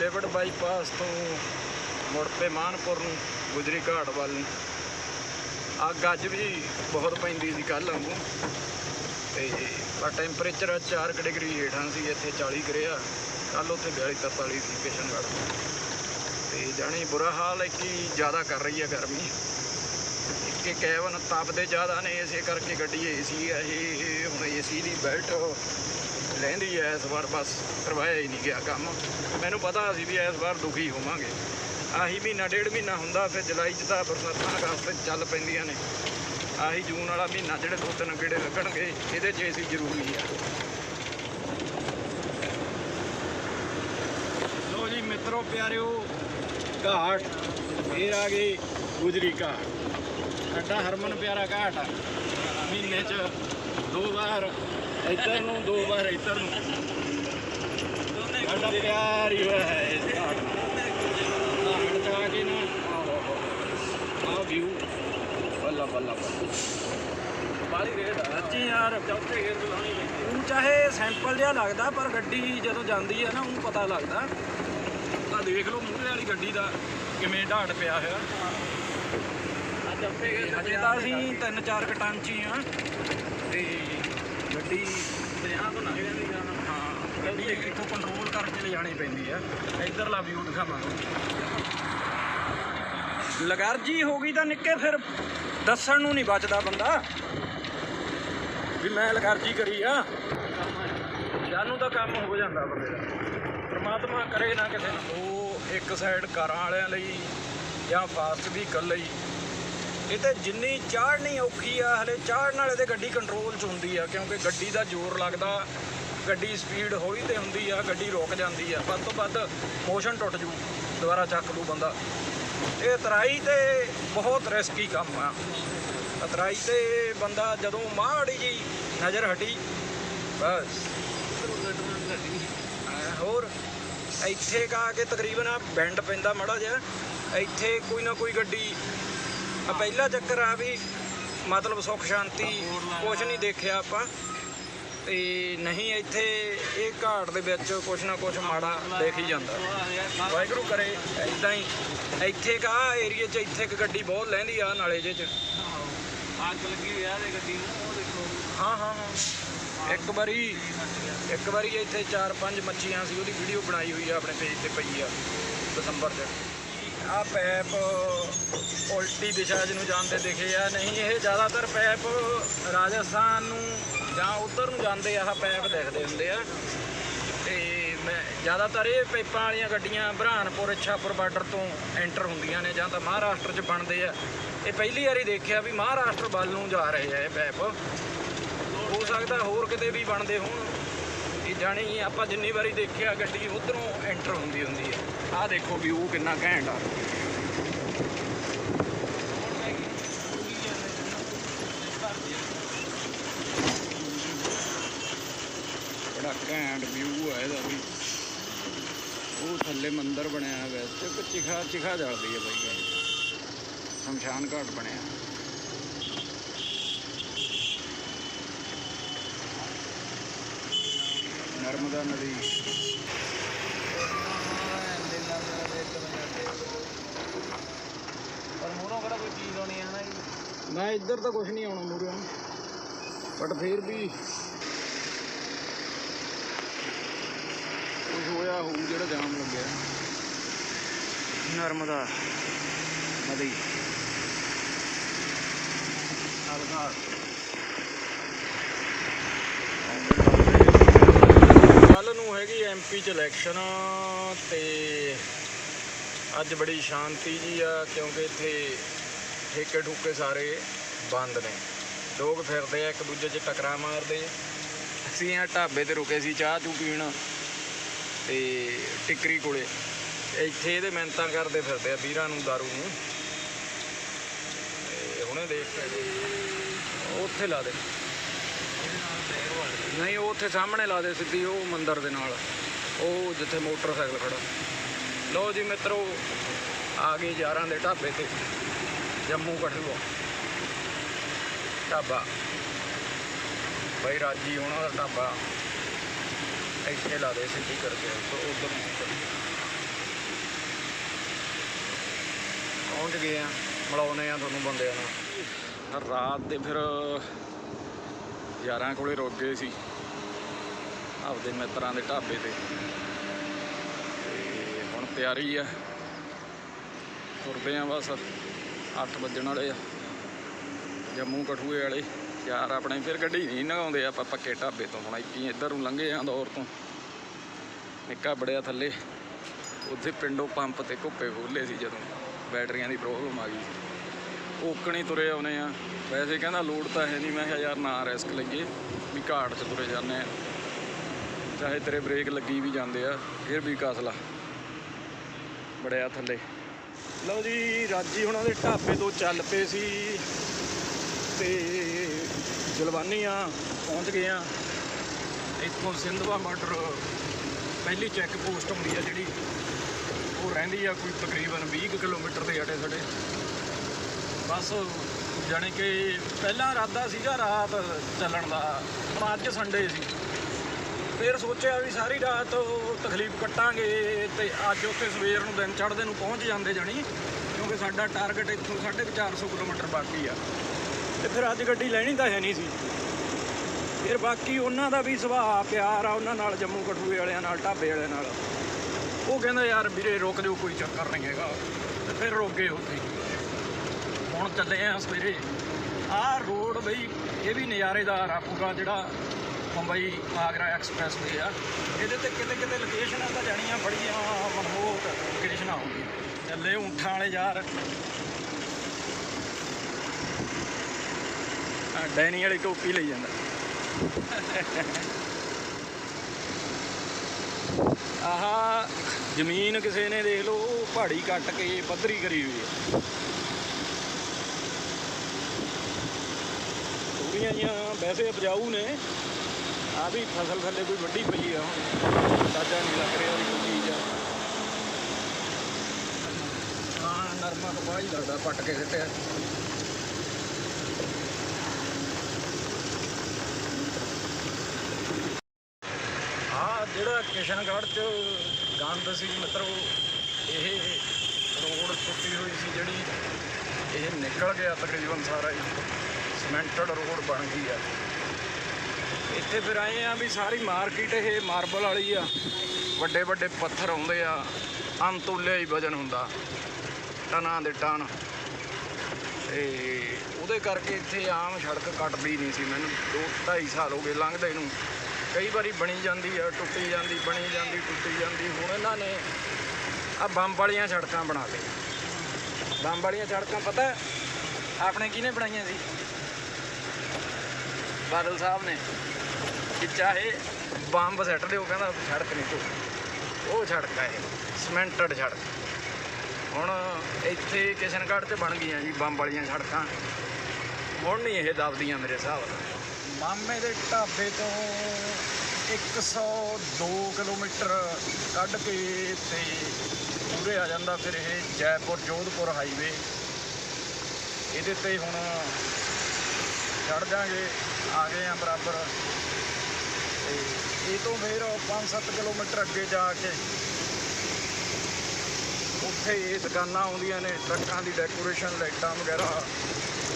ਲਿਵੜ bypass ਤੋਂ ਮੁੜ ਪਏ ਮਾਨਪੁਰ ਨੂੰ ਗੁਜਰੀ ਘਾਟ ਵੱਲ ਨੂੰ। ਅੱਗ ਅੱਜ ਵੀ ਬਹੁਤ ਪੈਂਦੀ ਸੀ ਕੱਲ੍ਹ ਵਾਂਗੂ। ਤੇ ਪਰ ਟੈਂਪਰੇਚਰ 4 ਕੁ ਡਿਗਰੀ ਹੇਠਾਂ ਸੀ, ਇੱਥੇ 40 ਕਰਿਆ ਕੱਲ ਉੱਥੇ 42 43 ਸੀ ਕਿਸ਼ਨਗੜ੍ਹ। ਤੇ ਜਾਣੀ ਬੁਰਾ ਹਾਲ ਹੈ ਕਿ ਜ਼ਿਆਦਾ ਕਰ ਰਹੀ ਹੈ ਗਰਮੀ। ਕਿ ਕੈਵਨ ਤਪਦੇ ਜ਼ਿਆਦਾ ਨੇ, ਇਸੇ ਕਰਕੇ ਗੱਡੀ ਏਸੀ ਹੈ, ਇਹ ਹੁਣ ਏਸੀ ਦੀ ਬੈਲਟ ਰਹਿੰਦੀ ਐ, ਇਸ ਵਾਰ ਬਸ ਕਰਵਾਇਆ ਹੀ ਨਹੀਂ ਗਿਆ ਕੰਮ। ਮੈਨੂੰ ਪਤਾ ਸੀ ਵੀ ਇਸ ਵਾਰ ਦੁਖੀ ਹੋਵਾਂਗੇ। ਆਹੀ ਮਹੀਨਾ, ਡੇਢ ਮਹੀਨਾ ਹੁੰਦਾ, ਫਿਰ ਜੁਲਾਈ 'ਚ ਤਾਂ ਬਰਸਾਤਾਂ ਅਗਸਤ 'ਚ ਚੱਲ ਪੈਂਦੀਆਂ ਨੇ। ਆਹੀ ਜੂਨ ਵਾਲਾ ਮਹੀਨਾ ਜਿਹੜੇ ਦੋ ਤਿੰਨ ਗੇੜੇ ਲੱਗਣਗੇ, ਇਹਦੇ 'ਚ ਏਸੀ ਜ਼ਰੂਰੀ ਆ। ਲੋ ਜੀ ਮਿੱਤਰੋ, ਪਿਆਰਿਓ, ਘਾਟ, ਫੇਰ ਆ ਗਈ ਗੁਜਰੀ ਘਾਟ। ਸਾਡਾ ਹਰਮਨ ਪਿਆਰਾ ਘਾਟ ਆ। ਮਹੀਨੇ 'ਚ ਦੋ ਵਾਰ ਇੱਧਰ ਨੂੰ ਦੋ ਵਾਰ ਇੱਧਰ ਨੂੰ। ਸਾਡਾ ਪਿਆਰ ਹੀ ਹੋਇਆ ਹੈ ਇਸ ਘਾਟ ਨਾਲ ਆ ਕੇ ਨਾ। ਆਹ ਵਿਊ ਬੱਲਾ ਬੱਲਾ ਬੱਲਾ। ਰੇਡ ਆ। ਸੱਚੀ ਯਾਰ। ਚੌਥੇ ਗੇਰ ਲਾਉਣੀ ਪੈਂਦੀ ਉਹ ਚਾਹੇ ਸੈਂਪਲ ਜਿਹਾ ਲੱਗਦਾ ਪਰ ਗੱਡੀ ਜਦੋਂ ਜਾਂਦੀ ਹੈ ਨਾ ਉਹਨੂੰ ਪਤਾ ਲੱਗਦਾ। ਆ ਦੇਖ ਲਓ ਮੂਹਰੇ ਵਾਲੀ ਗੱਡੀ ਦਾ ਕਿਵੇਂ ਢਾਟ ਪਿਆ ਹੋਇਆ। ਅੱਜ ਹਜੇ ਤਾਂ ਅਸੀਂ 3-4 ਟਨ ਚ ਹੀ ਆ। ਤੇ ਗੱਡੀ 50 ਤੋਂ ਲੰਘ ਜਾਂਦੀ ਆ। ਹਾਂ, ਗੱਡੀ ਇੱਥੋਂ ਕੰਟਰੋਲ ਕਰਕੇ ਲਿਜਾਣੀ ਪੈਂਦੀ ਆ। ਇਧਰਲਾ ਵਿਊ ਦਿਖਾਵਾਂਗਾ ਲਗਰਜੀ ਹੋ ਗਈ ਤਾਂ ਨਿੱਕੇ ਫਿਰ ਦੱਸਣ ਨੂੰ ਨਹੀਂ ਬਚਦਾ ਬੰਦਾ ਵੀ ਮੈਂ ਲਗਰਜੀ ਕਰੀ ਆ। ਜਾਨੂੰ ਤਾਂ ਕੰਮ ਹੋ ਜਾਂਦਾ ਬੰਦੇ ਦਾ। ਪ੍ਰਮਾਤਮਾ ਕਰੇ ਨਾ ਕਿਸੇ ਨੂੰ। ਉਹ ਇੱਕ ਸਾਈਡ ਕਾਰਾਂ ਵਾਲਿਆਂ ਲਈ ਜਾਂ ਫਾਸਟ ਵਹੀਕਲ ਲਈ ਇਹ ਤੇ ਜਿੰਨੀ ਚਾੜਨੀ ਔਖੀ ਆ, ਹਲੇ ਚਾੜਨ ਵਾਲੇ ਤੇ ਗੱਡੀ ਕੰਟਰੋਲ 'ਚ ਹੁੰਦੀ ਆ, ਕਿਉਂਕਿ ਗੱਡੀ ਦਾ ਜ਼ੋਰ ਲੱਗਦਾ, ਗੱਡੀ ਸਪੀਡ ਹੌਲੀ ਤੇ ਹੁੰਦੀ ਆ, ਗੱਡੀ ਰੁਕ ਜਾਂਦੀ ਆ, ਵੱਧ ਤੋਂ ਵੱਧ ਮੋਸ਼ਨ ਟੁੱਟ ਜੂ, ਦੁਬਾਰਾ ਚੱਕ ਲੂ ਬੰਦਾ। ਇਹ ਤਰਾਈ ਤੇ ਬਹੁਤ ਰਿਸਕੀ ਕੰਮ ਆ। ਤਰਾਈ ਤੇ ਬੰਦਾ ਜਦੋਂ ਮਾੜੀ ਜੀ ਨਜ਼ਰ ਹਟੀ, ਬਸ। ਹੋਰ, ਇੱਥੇ ਕਾ ਕੇ ਤਕਰੀਬਨ ਆ, ਬੈਂਡ ਪੈਂਦਾ ਮੜਾ ਜਿਹਾ, ਇੱਥੇ ਕੋਈ ਨਾ ਕੋਈ ਗੱਡੀ ਆ ਪਹਿਲਾ ਚੱਕਰ ਆ ਵੀ ਮਤਲਬ ਸੁੱਖ ਸ਼ਾਂਤੀ ਕੁਝ ਨਹੀਂ ਦੇਖਿਆ ਆਪਾਂ। ਤੇ ਨਹੀਂ ਇੱਥੇ ਇਹ ਘਾਟ ਦੇ ਵਿੱਚ ਕੁਝ ਨਾ ਕੁਝ ਮਾੜਾ ਦੇਖ ਹੀ ਜਾਂਦਾ। ਵਾਹਿਗੁਰੂ ਕਰੇ ਇਦਾਂ ਹੀ। ਇੱਥੇ ਕਾ ਏਰੀਏ 'ਚ ਇੱਥੇ ਇੱਕ ਗੱਡੀ ਬਹੁਤ ਲੈਂਦੀ ਆ ਨਾਲੇ ਜੇ 'ਚ। ਅੱਗ ਲੱਗੀ ਆ ਤੇ ਗੱਡੀ ਨੂੰ। ਉਹ ਦੇਖੋ। ਹਾਂ ਹਾਂ ਹਾਂ। ਇੱਕ ਵਾਰੀ ਇੱਕ ਵਾਰੀ ਇੱਥੇ ਚਾਰ ਪੰਜ ਮੱਛੀਆਂ ਸੀ ਉਹਦੀ ਵੀਡੀਓ ਬਣਾਈ ਹੋਈ ਆ ਆਪਣੇ ਪੇਜ ਤੇ ਪਈ ਆ ਦਸੰਬਰ 'ਚ। ਆ ਪੈਪ ਉਲਟੀ ਦਿਸ਼ਾ ਜਿਹਨੂੰ ਜਾਂਦੇ ਦਿਖੇ ਆ, ਨਹੀਂ, ਇਹ ਜ਼ਿਆਦਾਤਰ ਪੈਪ ਰਾਜਸਥਾਨ ਨੂੰ ਜਾਂ ਉੱਧਰ ਨੂੰ ਜਾਂਦੇ ਆ, ਆਹ ਪੈਪ ਦਿਖਦੇ ਹੁੰਦੇ ਆ। ਤੇ ਮੈਂ ਜ਼ਿਆਦਾਤਰ ਇਹ ਪੈਪਾਂ ਵਾਲੀਆਂ ਗੱਡੀਆਂ ਬ੍ਰਹਾਨਪੁਰ, ਇੱਛਾਪੁਰ ਬਾਰਡਰ ਤੋਂ ਐਂਟਰ ਹੁੰਦੀਆਂ ਨੇ ਜਾਂ ਤਾਂ ਮਹਾਰਾਸ਼ਟਰ 'ਚ ਬਣਦੇ ਆ। ਇਹ ਪਹਿਲੀ ਵਾਰੀ ਦੇਖਿਆ ਵੀ ਮਹਾਰਾਸ਼ਟਰ ਵੱਲ ਨੂੰ ਜਾ ਰਹੇ ਆ ਇਹ ਪੈਪ। ਹੋ ਸਕਦਾ ਹੋਰ ਕਿਤੇ ਵੀ ਬਣਦੇ ਹੋਣ। ਜਾਣੀ ਆਪਾਂ ਜਿੰਨੀ ਵਾਰੀ ਦੇਖਿਆ ਗੱਡੀ ਉਧਰੋਂ ਐਂਟਰ ਹੁੰਦੀ ਹੁੰਦੀ ਹੈ। ਆਹ ਦੇਖੋ ਵਿਊ ਕਿੰਨਾ ਘੈਂਟ ਆ। ਬੜਾ ਘੈਂਟ ਵਿਊ ਆ ਇਹਦਾ ਵੀ। ਉਹ ਥੱਲੇ ਮੰਦਰ ਬਣਿਆ ਵੈਸੇ ਚਿਖਾ ਚਿਖਾ ਜਲਦੀ ਹੈ ਬਾਈ। ਸ਼ਮਸ਼ਾਨ ਘਾਟ ਬਣਿਆ। ਨਰਮਦਾ ਨਦੀ ਪਰ ਮੂਹਰੋਂ ਕਿਹੜਾ ਕੋਈ ਚੀਜ਼ ਆਉਣੀ ਆ ਨਾ ਜੀ? ਨਾ ਇੱਧਰ ਤਾਂ ਕੁਝ ਨਹੀਂ ਆਉਣਾ ਮੂਰੇ ਬਟ ਫਿਰ ਵੀ ਕੁਝ ਹੋਇਆ ਹੋਊ ਜਿਹੜਾ ਜਾਮ ਲੱਗਿਆ। ਨਰਮਦਾ। ਨਦੀ। ਹਲਕਾ ਕੱਲ ਨੂੰ ਹੈਗੀ ਐਮਪੀ ਚ ਇਲੈਕਸ਼ਨ ਤੇ ਅੱਜ ਬੜੀ ਸ਼ਾਂਤੀ ਜੀ ਆ, ਕਿਉਂਕਿ ਇੱਥੇ ਠੇਕੇ ਠੁਕੇ ਸਾਰੇ ਬੰਦ ਨੇ। ਲੋਕ ਫਿਰਦੇ ਆ, ਇੱਕ ਦੂਜੇ 'ਚ ਟਕਰਾ ਮਾਰਦੇ ਅਸੀਂ ਆ ਢਾਬੇ ਤੇ ਰੁਕੇ ਸੀ ਚਾਹ ਚੂ ਪੀਣ ਤੇ ਟਿਕਰੀ ਕੋਲੇ। ਇੱਥੇ ਇਹਦੇ ਮਿਹਨਤਾਂ ਕਰਦੇ ਫਿਰਦੇ ਆ, ਵੀਰਾਂ ਨੂੰ, ਦਾਰੂ ਨੂੰ। ਤੇ ਹੁਣੇ ਦੇਖ ਕੇ ਉੱਥੇ ਲਾ ਦੇ। ਨਹੀਂ, ਉਹ ਉੱਥੇ ਸਾਹਮਣੇ ਲਾ ਦੇ ਸਿੱਧੀ, ਉਹ ਮੰਦਰ ਦੇ ਨਾਲ। ਉਹ ਜਿੱਥੇ ਮੋਟਰਸਾਈਕਲ ਖੜਾ। ਲਓ ਜੀ ਮਿੱਤਰੋ, ਆ ਗਏ ਯਾਰਾਂ ਦੇ ਢਾਬੇ ਤੇ। ਜੰਮੂ ਕਠੂਆ। ਢਾਬਾ। ਭਾਈ ਰਾਜੀ ਉਹਨਾਂ ਦਾ ਢਾਬਾ। ਇੱਥੇ ਲਾ ਦੇ ਸਿੱਧੀ ਕਰਕੇ, ਉਧਰ ਪਹੁੰਚ ਗਏ ਆ। ਮਿਲਾਉਨੇ ਆ ਤੁਹਾਨੂੰ ਬੰਦਿਆਂ ਨਾਲ। ਰਾਤ ਦੇ ਫਿਰ ਯਾਰਾਂ ਕੋਲੇ ਰੁਕ ਗਏ ਸੀ। ਆਪਦੇ ਮਿੱਤਰਾਂ ਦੇ ਢਾਬੇ ਤੇ। ਤੇ ਹੁਣ ਤਿਆਰੀ ਆ। ਤੁਰਦੇ ਆ ਬਸ। 8 ਵੱਜਣ ਵਾਲੇ ਆ। ਜੰਮੂ ਕਠੂਏ ਵਾਲੇ, ਯਾਰ ਆਪਣੇ ਫਿਰ ਗੱਡੀ ਨਹੀਂ ਨਗਾਉਂਦੇ। ਆਪਾਂ ਪੱਕੇ ਢਾਬੇ ਤੋਂ ਹੁਣ ਇੱਕੀ ਇੱਧਰ ਨੂੰ ਲੰਘੇ ਆ ਦੌਰ ਤੋਂ। ਨਿੱਕਾ ਬੜਿਆ ਥੱਲੇ। ਉੱਥੇ ਪਿੰਡੋਂ ਪੰਪ ਤੇ ਘੁੱਪੇ ਖੋਲੇ ਸੀ ਜਦੋਂ ਬੈਟਰੀਆਂ ਦੀ ਪ੍ਰੋਬਲਮ ਆ ਗਈ ਸੀ। ਓਕਣੀ ਤੁਰੇ ਆਉਨੇ ਆ। ਵੈਸੇ ਕਹਿੰਦਾ ਲੋਡ ਤਾਂ ਹੈ ਨਹੀਂ। ਮੈਂ ਕਿਹਾ ਯਾਰ ਨਾ ਰਿਸਕ ਲਈਏ, ਵੀ ਘਾਟ 'ਚ ਤੁਰੇ ਜਾਂਦੇ ਆ। ਚਾਹੇ ਤੇਰੇ ਬ੍ਰੇਕ ਲੱਗੀ ਵੀ ਜਾਂਦੇ ਆ, ਫਿਰ ਵੀ ਕਾਸਲਾ ਬੜਿਆ ਥੱਲੇ। ਲਓ ਜੀ, ਰਾਜੀ ਹੁਣਾਂ ਦੇ ਢਾਬੇ ਤੋਂ ਚੱਲ ਪਏ ਸੀ। ਤੇ ਆ ਪਹੁੰਚ ਗਏ ਆ। ਇੱਥੋਂ ਸਿੰਧਵਾ ਬਾਰਡਰ ਪਹਿਲੀ ਚੈੱਕ ਪੋਸਟ ਹੁੰਦੀ ਆ ਜਿਹੜੀ। ਉਹ ਰਹਿੰਦੀ ਆ ਕੋਈ ਤਕਰੀਬਨ 20 ਕੁ ਕਿਲੋਮੀਟਰ ਦੇ ਆਟੇ ਸਾਡੇ ਬਸ ਜਾਣੀ ਕਿ ਪਹਿਲਾਂ ਇਰਾਦਾ ਸੀਗਾ ਰਾਤ ਚੱਲਣ ਦਾ, ਹੁਣ ਅੱਜ ਸੰਡੇ ਸੀ। ਫਿਰ ਸੋਚਿਆ ਵੀ ਸਾਰੀ ਰਾਤ ਤਕਲੀਫ ਕੱਟਾਂਗੇ ਤੇ ਅੱਜ ਉੱਥੇ ਸਵੇਰ ਨੂੰ ਦਿਨ ਚੜ੍ਹਦੇ ਨੂੰ ਪਹੁੰਚ ਜਾਂਦੇ ਜਾਣੀ, ਕਿਉਂਕਿ ਸਾਡਾ ਟਾਰਗੇਟ ਇੱਥੋਂ 450 ਕਿਲੋਮੀਟਰ ਬਾਕੀ ਆ। ਤੇ ਫਿਰ ਅੱਜ ਗੱਡੀ ਲੈਣੀ ਤਾਂ ਹੈ ਨਹੀਂ ਸੀ। ਫਿਰ ਬਾਕੀ ਉਹਨਾਂ ਦਾ ਵੀ ਸੁਭਾਅ ਪਿਆਰ ਆ, ਉਹਨਾਂ ਨਾਲ ਜੰਮੂ ਕਠੂਏ ਵਾਲਿਆਂ ਨਾਲ, ਢਾਬੇ ਵਾਲਿਆਂ ਨਾਲ। ਉਹ ਕਹਿੰਦਾ, ਯਾਰ ਵੀਰੇ ਰੁਕ ਜਾਓ, ਕੋਈ ਚੱਕਰ ਨਹੀਂ ਹੈਗਾ। ਤੇ ਫਿਰ ਰੁਕ ਗਏ ਉੱਥੇ। ਹੁਣ ਚੱਲੇ ਆ ਸਵੇਰੇ। ਆਹ ਰੋਡ ਬਈ, ਇਹ ਵੀ ਨਜ਼ਾਰੇਦਾਰ ਆ ਪੂਰਾ ਜਿਹੜਾ ਮੁੰਬਈ ਆਗਰਾ ਐਕਸਪ੍ਰੈਸ ਵੇ ਆ। ਇਹਦੇ ਤੇ ਕਿਤੇ ਕਿਤੇ ਲੋਕੇਸ਼ਨਾਂ ਤਾਂ ਜਾਣੀਆਂ ਬੜੀਆਂ ਮਨਮੋਹਕ ਲੋਕੇਸ਼ਨਾਂ ਹੋਣਗੀਆਂ ਚੱਲੇ ਊਂਠਾਂ ਵਾਲੇ ਯਾਰ। ਆ ਡੈਨੀ ਵਾਲੀ ਟੋਪੀ ਲਈ ਜਾਂਦਾ। ਆਹ ਜ਼ਮੀਨ ਕਿਸੇ ਨੇ ਦੇਖ ਲਓ ਪਹਾੜੀ ਕੱਟ ਕੇ ਪੱਧਰੀ ਕਰੀ ਹੋਈ ਹੈ ਥੋੜੀਆਂ ਜੀਆਂ ਵੈਸੇ ਉਪਜਾਊ ਨੇ ਆ ਵੀ ਫਸਲ ਥੱਲੇ ਕੋਈ ਵੱਡੀ ਪਈ ਆ। ਹੁਣ ਤਾਜਾ ਨਹੀਂ ਲੱਗ ਰਿਹਾ ਵੀ ਕੋਈ ਚੀਜ਼ ਆ। ਹਾਂ, ਨਰਮਾ ਕਪਾਹ ਹੀ ਲੱਗਦਾ, ਪੱਟ ਕੇ ਸਿੱਟਿਆ। ਆ ਜਿਹੜਾ ਕਿਸ਼ਨਗੜ੍ਹ ਚ ਗੰਦ ਸੀ ਮਿੱਤਰੋ ਇਹ ਰੋਡ ਟੁੱਟੀ ਹੋਈ ਸੀ ਜਿਹੜੀ, ਇਹ ਨਿਕਲ ਗਿਆ ਤਕਰੀਬਨ ਸਾਰਾ ਹੀ। ਸਮੈਂਟਡ ਰੋਡ ਬਣ ਗਈ ਆ। ਇੱਥੇ ਫਿਰ ਆਏ ਆ ਵੀ ਸਾਰੀ ਮਾਰਕੀਟ ਇਹ ਮਾਰਬਲ ਵਾਲੀ ਆ। ਵੱਡੇ ਵੱਡੇ ਪੱਥਰ ਆਉਂਦੇ ਆ ਅਨਤੁੱਲਿਆ ਹੀ ਵਜਨ ਹੁੰਦਾ, ਟਨਾਂ ਦੇ ਟਨ। ਤੇ ਉਹਦੇ ਕਰਕੇ ਇੱਥੇ ਆਮ ਸੜਕ ਕੱਟਦੀ ਨਹੀਂ ਸੀ ਮੈਨੂੰ 2 2.5 ਸਾਲ ਹੋ ਗਏ ਲੰਘਦੇ ਨੂੰ। ਕਈ ਵਾਰੀ ਬਣੀ ਜਾਂਦੀ ਆ, ਟੁੱਟੀ ਜਾਂਦੀ, ਬਣੀ ਜਾਂਦੀ, ਟੁੱਟੀ ਜਾਂਦੀ। ਹੁਣ ਇਹਨਾਂ ਨੇ ਆ ਬੰਬ ਵਾਲੀਆਂ ਸੜਕਾਂ ਬਣਾ ਲਈਆਂ। ਬੰਬ ਵਾਲੀਆਂ ਸੜਕਾਂ ਪਤਾ ਆਪਣੇ ਕਿਹਨੇ ਬਣਾਈਆਂ ਸੀ? ਬਾਦਲ ਸਾਹਿਬ ਨੇ ਕਿ ਚਾਹੇ ਬੰਬ ਸੱਟ ਦਿਓ, ਕਹਿੰਦਾ ਸੜਕ ਨਹੀਂ ਟੁੱਟ ਉਹ ਸੜਕ ਹੈ ਇਹ ਸਮੈਂਟਡ ਸੜਕ। ਹੁਣ ਇੱਥੇ ਕਿਸ਼ਨਗੜ੍ਹ 'ਚ ਬਣ ਗਈਆਂ ਜੀ ਬੰਬ ਵਾਲੀਆਂ ਸੜਕਾਂ। ਹੁਣ ਨਹੀਂ ਇਹ ਦਬਦੀਆਂ ਮੇਰੇ ਹਿਸਾਬ ਨਾਲ। ਮਾਮੇ ਦੇ ਢਾਬੇ ਤੋਂ 102 ਕਿਲੋਮੀਟਰ ਕੱਢ ਕੇ ਤੇ ਪੂਰੇ ਆ ਜਾਂਦਾ ਫਿਰ ਇਹ ਜੈਪੁਰ ਜੋਧਪੁਰ ਹਾਈਵੇ। ਇਹਦੇ ਤੇ ਹੁਣ ਚੜ ਦਾਂਗੇ ਆ ਗਏ ਆ ਬਰਾਬਰ। ਤੇ ਇਹ ਤੋਂ ਫਿਰ 5-7 ਕਿਲੋਮੀਟਰ ਅੱਗੇ ਜਾ ਕੇ ਉੱਥੇ ਇਹ ਦੁਕਾਨਾਂ ਆਉਂਦੀਆਂ ਨੇ, ਟਰੱਕਾਂ ਦੀ ਡੈਕੋਰੇਸ਼ਨ, ਲਾਈਟਾਂ ਵਗੈਰਾ।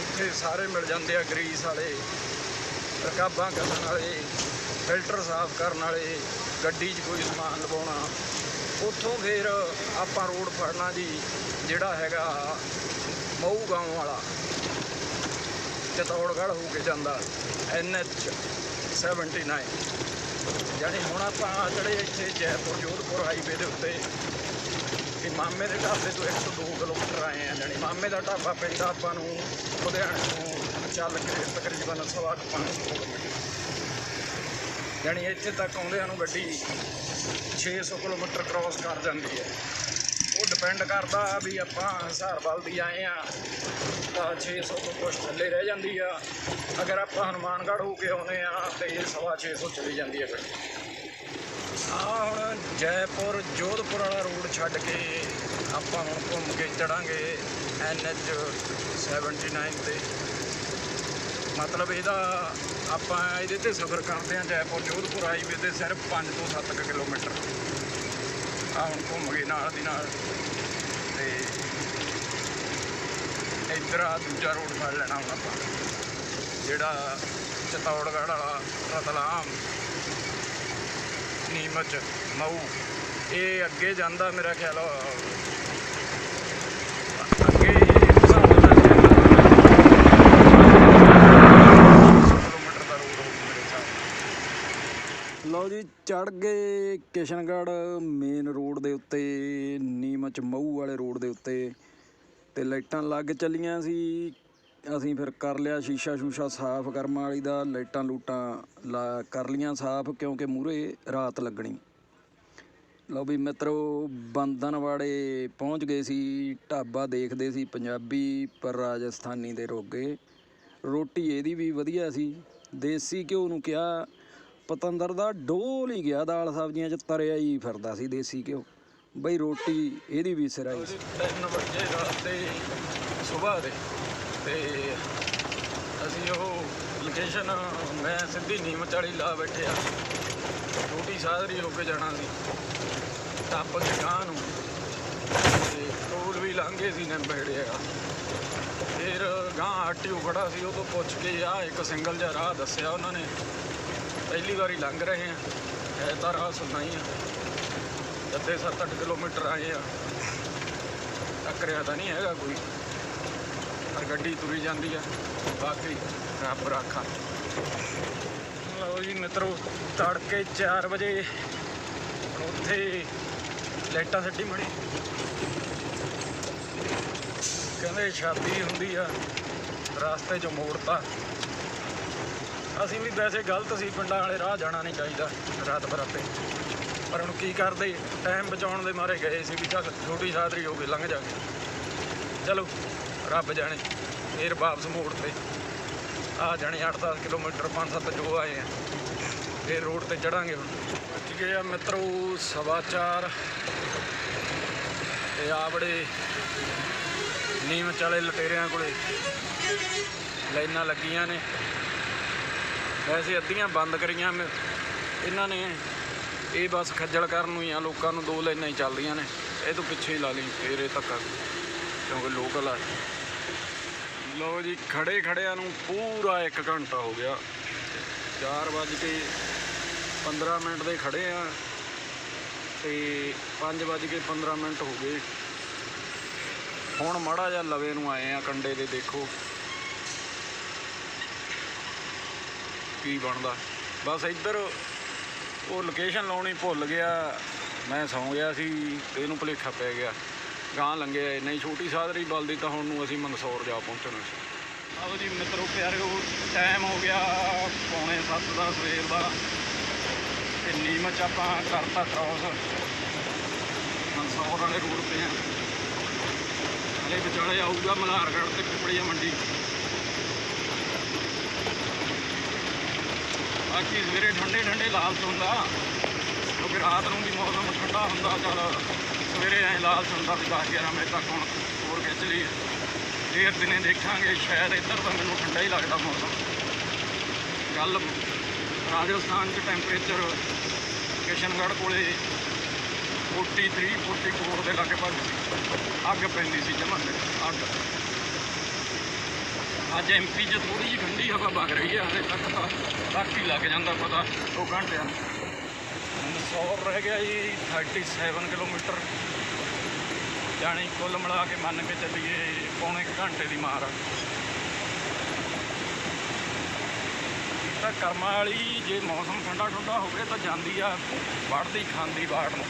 ਉੱਥੇ ਸਾਰੇ ਮਿਲ ਜਾਂਦੇ ਆ ਗਰੀਸ ਵਾਲੇ, ਰਕਾਬਾਂ ਕਰਨ ਵਾਲੇ, ਫਿਲਟਰ ਸਾਫ਼ ਕਰਨ ਵਾਲੇ, ਗੱਡੀ 'ਚ ਕੋਈ ਸਮਾਨ ਲਵਾਉਣਾ। ਉੱਥੋਂ ਫਿਰ ਆਪਾਂ ਰੋਡ ਫੜਨਾ ਜੀ, ਜਿਹੜਾ ਹੈਗਾ ਮਊ ਗਾਉਂ ਵਾਲਾ। ਚਤੌੜਗੜ੍ਹ ਹੋ ਕੇ ਜਾਂਦਾ ਐਨਐਚ 79 ਯਾਨੀ ਹੁਣ ਆਪਾਂ ਜਿਹੜੇ ਇੱਥੇ ਜੈਪੁਰ, ਜੋਧਪੁਰ ਹਾਈਵੇ ਦੇ ਉੱਤੇ ਇਹ ਮਾਮੇ ਦੇ ਢਾਬੇ ਤੋਂ 102 ਕਿਲੋਮੀਟਰ ਆਏ ਆ। ਜਾਣੀ ਮਾਮੇ ਦਾ ਢਾਬਾ ਪੈਂਦਾ ਆਪਾਂ ਨੂੰ ਲੁਧਿਆਣੇ ਤੋਂ ਚੱਲ ਕੇ ਤਕਰੀਬਨ ਸਵਾ ਕੁ ਪੰਜ ਸੌ ਕਿਲੋਮੀਟਰ। ਜਾਣੀ ਇੱਥੇ ਤੱਕ ਆਉਂਦਿਆਂ ਨੂੰ ਗੱਡੀ 600 ਕਿਲੋਮੀਟਰ ਕ੍ਰਾਸ ਕਰ ਜਾਂਦੀ ਹੈ। ਉਹ ਡਿਪੈਂਡ ਕਰਦਾ ਵੀ ਆਪਾਂ ਹਿਸਾਰਵਾਲ ਦੀ ਆਏ ਆ ਤਾਂ 600 ਤੋਂ ਕੁਛ ਥੱਲੇ ਰਹਿ ਜਾਂਦੀ ਆ। ਅਗਰ ਆਪਾਂ ਹਨੂਮਾਨਗੜ੍ਹ ਹੋ ਕੇ ਆਉਨੇ ਆ ਤੇ ਇਹ ਸਵਾ 600 ਚਲੀ ਜਾਂਦੀ ਹੈ ਫਿਰ ਆ ਹੁਣ ਜੈਪੁਰ, ਜੋਧਪੁਰ ਵਾਲਾ ਰੋਡ ਛੱਡ ਕੇ ਆਪਾਂ ਹੁਣ ਘੁੰਮ ਕੇ ਚੜਾਂਗੇ ਐਨਐਚ 79 ਤੇ। ਮਤਲਬ ਇਹਦਾ ਆਪਾਂ ਇਹਦੇ ਤੇ ਸਫ਼ਰ ਕਰਦੇ ਹਾਂ ਜੈਪੁਰ, ਜੋਧਪੁਰ ਹਾਈਵੇ ਤੇ ਸਿਰਫ 5 ਤੋਂ 7 ਕਿਲੋਮੀਟਰ। ਆ ਹੁਣ ਘੁੰਮ ਗਏ ਨਾਲ ਦੀ ਨਾਲ ਤੇ ਇੱਧਰ ਆ ਦੂਜਾ ਰੋਡ ਫੜ ਲੈਣਾ ਹੁਣ ਆਪਾਂ। ਜਿਹੜਾ ਚਤੌੜਗੜ੍ਹ ਵਾਲਾ ਰਤਲਾਮ, ਨੀਮਚ, ਮਊ, ਇਹ ਅੱਗੇ ਜਾਂਦਾ ਮੇਰਾ ਖਿਆਲ ਅੱਗੇ ਹਿਸਾਬ ਨਾਲ ਕਿਲੋਮੀਟਰ ਦਾ ਰੋਡ ਹੋਊ ਮੇਰੇ ਹਿਸਾਬ ਨਾਲ ਲਓ ਜੀ ਚੜ ਗਏ ਕਿਸ਼ਨਗੜ੍ਹ ਮੇਨ ਰੋਡ ਦੇ ਉੱਤੇ, ਨੀਮਚ ਮਊ ਵਾਲੇ ਰੋਡ ਦੇ ਉੱਤੇ ਤੇ ਲਾਈਟਾਂ ਲੱਗ ਚੱਲੀਆਂ ਸੀ। ਅਸੀਂ ਫਿਰ ਕਰ ਲਿਆ ਸ਼ੀਸ਼ਾ ਸ਼ੂਸ਼ਾ ਸਾਫ਼ ਕਰਮ ਵਾਲੀ ਦਾ, ਲਾਈਟਾਂ ਲੂਟਾਂ ਲਾ ਕਰ ਲੀਆਂ ਸਾਫ਼ ਕਿਉਂਕਿ ਮੂਰੇ ਰਾਤ ਲੱਗਣੀ। ਲਓ ਵੀ ਮਿੱਤਰੋ ਬੰਦਨਵਾੜੇ ਪਹੁੰਚ ਗਏ ਸੀ, ਢਾਬਾ ਦੇਖਦੇ ਸੀ ਪੰਜਾਬੀ ਪਰ ਰਾਜਸਥਾਨੀ ਦੇ ਰੋਗੇ। ਰੋਟੀ ਇਹਦੀ ਵੀ ਵਧੀਆ ਸੀ, ਦੇਸੀ ਘਿਓ ਨੂੰ ਕਿਹਾ ਪਤੰਦਰ ਦਾ ਡੋਲ ਹੀ ਗਿਆ, ਦਾਲ ਸਬਜ਼ੀਆਂ 'ਚ ਤਰਿਆ ਹੀ ਫਿਰਦਾ ਸੀ ਦੇਸੀ ਘਿਓ। ਬਈ ਰੋਟੀ ਇਹਦੀ ਵੀ ਸਿਰਾਈ ਸੀ। 3 ਵਜੇ ਰਾਤ ਦੇ ਸਵੇਰ ਦੇ ਤੇ ਅਸੀਂ ਉਹ ਲੋਕੇਸ਼ਨ ਮੈਂ ਸਿੱਧੀ ਨੀਮ ਚਾਲੀ ਲਾ ਬੈਠਿਆ। ਰੋਟੀ ਸਾਦਰੀ ਹੋ ਕੇ ਜਾਣਾ ਸੀ। ਟੱਪ ਕੇ ਗਾਂ ਨੂੰ। ਤੇ ਟੋਲ ਵੀ ਲੰਘੇ ਸੀ ਨੰਬੜਿਆ। ਫਿਰ ਗਾਂ ਆਟੀਓ ਖੜਾ ਸੀ, ਉਹ ਤੋਂ ਪੁੱਛ ਕੇ ਆ ਇੱਕ ਸਿੰਗਲ ਜਿਹਾ ਰਾਹ ਦੱਸਿਆ ਉਹਨਾਂ ਨੇ। ਪਹਿਲੀ ਵਾਰੀ ਲੰਘ ਰਹੇ ਆ ਹੈ ਤਾਂ ਰਾਹ ਸੁਣਨਾ ਆ। ਅੱਧੇ 7-8 ਕਿਲੋਮੀਟਰ ਆਏ ਆ। ਟੱਕਰਿਆ ਤਾਂ ਨਹੀਂ ਹੈਗਾ ਕੋਈ। ਪਰ ਗੱਡੀ ਤੁਰੀ ਜਾਂਦੀ ਆ। ਬਾਕੀ ਰੱਬ ਰਾਖਾ। ਲਓ ਜੀ ਮਿੱਤਰੋ, ਤੜਕੇ 4 ਵਜੇ ਉੱਥੇ ਲਾਈਟਾਂ ਛੱਡੀ ਮੜੀ। ਕਹਿੰਦੇ ਸ਼ਾਦੀ ਹੁੰਦੀ ਆ। ਰਸਤੇ 'ਚ ਮੋੜਤਾ। ਅਸੀਂ ਵੀ ਵੈਸੇ ਗਲਤ ਸੀ, ਪਿੰਡਾਂ ਵਾਲੇ ਰਾਹ ਜਾਣਾ ਨਹੀਂ ਚਾਹੀਦਾ ਰਾਤ ਬਰਾਤੇ ਪਰ ਹੁਣ ਕੀ ਕਰਦੇ, ਟਾਈਮ ਬਚਾਉਣ ਦੇ ਮਾਰੇ ਗਏ ਸੀ ਵੀ ਚੱਲ ਛੋਟੀ ਸਾਦਰੀ ਹੋ ਕੇ ਲੰਘ ਜਾਗੇ। ਚਲੋ, ਰੱਬ ਜਾਣੇ, ਫੇਰ ਵਾਪਸ ਮੋੜ ਤੇ। ਆ ਜਾਣੇ 8-10 ਕਿਲੋਮੀਟਰ 5-7 ਜੋ ਆਏ ਆ, ਫੇਰ ਰੋਡ ਤੇ ਚੜਾਂਗੇ ਹੁਣ। ਪਹੁੰਚ ਗਏ ਆ ਮਿੱਤਰੋ ਸਵਾ ਚਾਰ। ਤੇ ਆ ਬੜੇ ਨੀਮਚ ਵਾਲੇ ਲਟੇਰਿਆਂ ਕੋਲੇ ਲਾਈਨਾਂ ਲੱਗੀਆਂ ਨੇ। ਵੈਸੇ ਅੱਧੀਆਂ ਬੰਦ ਕਰੀਆਂ ਮੈਂ- ਇਹਨਾਂ ਨੇ ਇਹ ਬਸ ਖੱਜਲ ਕਰਨ ਨੂੰ ਹੀ ਆ, ਲੋਕਾਂ ਨੂੰ ਦੋ ਲਾਈਨਾਂ ਹੀ ਚੱਲਦੀਆਂ ਨੇ। ਇਹ ਤੋਂ ਪਿੱਛੇ ਹੀ ਲਾ ਲਈ, ਫੇਰ ਇਹ ਧੱਕਾ। ਕਿਉਂਕਿ ਲੋਕਲ ਆ। ਲਓ ਜੀ ਖੜੇ ਖੜਿਆਂ ਨੂੰ ਪੂਰਾ 1 ਘੰਟਾ ਹੋ ਗਿਆ। 4 ਵੱਜ ਕੇ 15 ਮਿੰਟ ਦੇ ਖੜੇ ਆ ਤੇ 5 ਵੱਜ ਕੇ 15 ਮਿੰਟ ਹੋ ਗਏ। ਹੁਣ ਮਾੜਾ ਜਿਹਾ ਲਵੇ ਨੂੰ ਆਏ ਆ, ਕੰਡੇ ਦੇ ਦੇਖੋ। ਕੀ ਬਣਦਾ? ਬਸ ਇੱਧਰ ਉਹ ਲੋਕੇਸ਼ਨ ਲਾਉਣੀ ਭੁੱਲ ਗਿਆ। ਮੈਂ ਸੌਂ ਗਿਆ ਸੀ, ਤੇ ਇਹਨੂੰ ਭੁਲੇਖਾ ਪੈ ਗਿਆ। ਗਾਂ ਲੰਘਿਆ ਨਹੀਂ ਛੋਟੀ ਸਾਦਰੀ ਬਲਦੀ ਤਾਂ ਹੁਣ ਨੂੰ ਅਸੀਂ ਮਨਸੌਰ ਜਾ ਪਹੁੰਚਣਾ ਸੀ। ਆਓ ਜੀ ਮਿੱਤਰੋ, ਪਿਆਰਿਓ ਟਾਈਮ ਹੋ ਗਿਆ ਪੌਣੇ 7 ਦਾ, ਸਵੇਰ ਦਾ। ਤੇ ਨੀਮਚ ਆਪਾਂ ਕਰਤਾ ਕ੍ਰਾਸ ਮਨਸੌਰ ਵਾਲੇ ਰੋਡ ਤੇ ਆ। ਹਲੇ ਵਿਚਾਲੇ ਆਊਗਾ ਮਲਾਰਗੜ੍ਹ ਤੇ ਕੁਪੜੀਆ ਮੰਡੀ। ਬਾਕੀ ਸਵੇਰੇ ਠੰਡੇ ਠੰਡੇ ਲਾਲਚ ਹੁੰਦਾ। ਕਿਉਂਕਿ ਰਾਤ ਨੂੰ ਵੀ ਮੌਸਮ ਠੰਡਾ ਹੁੰਦਾ, ਚੱਲ ਸਵੇਰੇ ਐ ਲਾਲਚ ਹੁੰਦਾ ਵੀ 10 11 ਵਜੇ ਤੱਕ ਹੁਣ ਹੋਰ ਖਿੱਚ ਲਈ ਫੇਰ ਦਿਨੇ ਦੇਖਾਂਗੇ, ਸ਼ਾਇਦ ਇੱਧਰ ਤਾਂ ਮੈਨੂੰ ਠੰਡਾ ਹੀ ਲੱਗਦਾ ਮੌਸਮ। ਗੱਲ ਰਾਜਸਥਾਨ 'ਚ ਟੈਂਪਰੇਚਰ ਕਿਸ਼ਨਗੜ੍ਹ ਕੋਲੇ 43 44 ਦੇ ਲਗਭਗ ਅੱਗ ਪੈਂਦੀ ਸੀ ਜਮਾਂ ਅੱਗ। ਅੱਜ ਐਮਪੀ 'ਚ ਥੋੜੀ ਜਿਹੀ ਠੰਡੀ ਹਵਾ ਵਗ ਰਹੀ ਹੈ ਹਲੇ ਤੱਕ ਤਾਂ ਤੱਕ ਹੀ ਲੱਗ ਜਾਂਦਾ ਪਤਾ 2 ਘੰਟਿਆਂ ਨੂੰ। ਹੁਣ 100 ਰਹਿ ਗਿਆ ਜੀ 37 ਕਿਲੋਮੀਟਰ। ਜਾਣੀ ਕੁੱਲ ਮਿਲਾ ਕੇ ਮੰਨ ਕੇ ਚੱਲੀਏ ਪੌਣੇ ਘੰਟੇ ਦੀ ਮਾਰ ਆ। ਤਾਂ ਕਰਮਾਂ ਵਾਲੀ ਜੇ ਮੌਸਮ ਠੰਡਾ ਠੰਡਾ ਹੋਵੇ ਤਾਂ ਜਾਂਦੀ ਆ ਵੜਦੀ ਖਾਂਦੀ ਬਾੜ ਨੂੰ।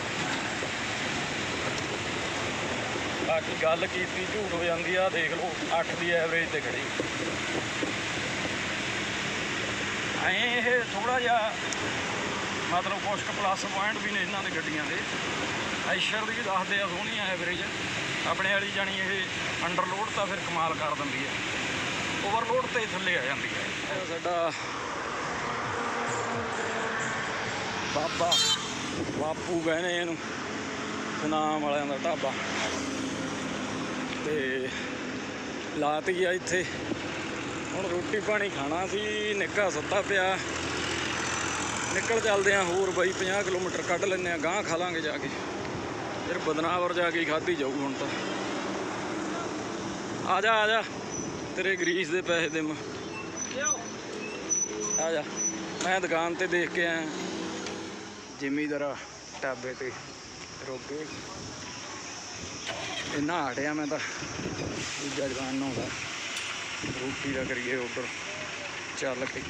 ਬਾਕੀ ਗੱਲ ਕੀਤੀ, ਝੂਠ ਹੋ ਜਾਂਦੀ ਆ, ਦੇਖ ਲਓ 8 ਦੀ ਐਵਰੇਜ ਤੇ ਖੜੀ। ਐ ਇਹ ਥੋੜਾ ਜਿਹਾ ਮਤਲਬ ਕੁਛ ਪਲੱਸ ਪੁਆਇੰਟ ਵੀ ਨੇ ਇਹਨਾਂ ਦੇ ਗੱਡੀਆਂ ਦੇ। ਐਸ਼ਰ ਦੀ ਦੱਸਦੇ ਆ, ਸੋਹਣੀ ਐਵਰੇਜ ਆਪਣੇ ਵਾਲੀ ਜਾਣੀ ਇਹ ਅੰਡਰਲੋਡ ਤਾਂ ਫਿਰ ਕਮਾਲ ਕਰ ਦਿੰਦੀ ਹੈ ਓਵਰਲੋਡ ਤੇ ਥੱਲੇ ਆ ਜਾਂਦੀ ਹੈ ਸਾਡਾ ਬਾਬਾ ਬਾਪੂ ਕਹਿੰਦੇ ਇਹਨੂੰ। ਸੁਨਾਮ ਵਾਲਿਆਂ ਦਾ ਢਾਬਾ। ਤੇ ਲਾਤੀ ਆ ਇੱਥੇ। ਹੁਣ ਰੋਟੀ ਪਾਣੀ ਖਾਣਾ ਸੀ, ਨਿੱਕਾ ਸੁੱਤਾ ਪਿਆ। ਨਿਕਲ ਚੱਲਦੇ ਆ ਹੋਰ ਬਾਈ 50 ਕਿਲੋਮੀਟਰ ਕੱਢ ਲੈਂਦੇ ਆ ਗਾਂ ਖਾ ਲਾਂਗੇ ਜਾ ਕੇ। ਫਿਰ ਬਦਨਾਵਰ ਜਾ ਕੇ ਖਾਧੀ ਜਾਊ ਹੁਣ ਤਾਂ। ਆ ਜਾ ਆ ਜਾ। ਤੇਰੇ ਗਰੀਸ ਦੇ ਪੈਸੇ ਦੇ ਮੈਂ ਆ ਜਾ। ਮੈਂ ਦੁਕਾਨ ਤੇ ਦੇਖ ਕੇ ਆਇਆ। ਜ਼ਿਮੀਦਾਰਾ ਢਾਬੇ ਤੇ ਰੋਕੇ ਇੰਨਾ ਹਟਿਆ ਮੈਂ ਤਾਂ। ਦੂਜਾ ਦੁਕਾਨ ਨਹਾਉਂਦਾ। ਰੋਟੀ ਦਾ ਕਰੀਏ ਆਰਡਰ ਚੱਲ ਕੇ।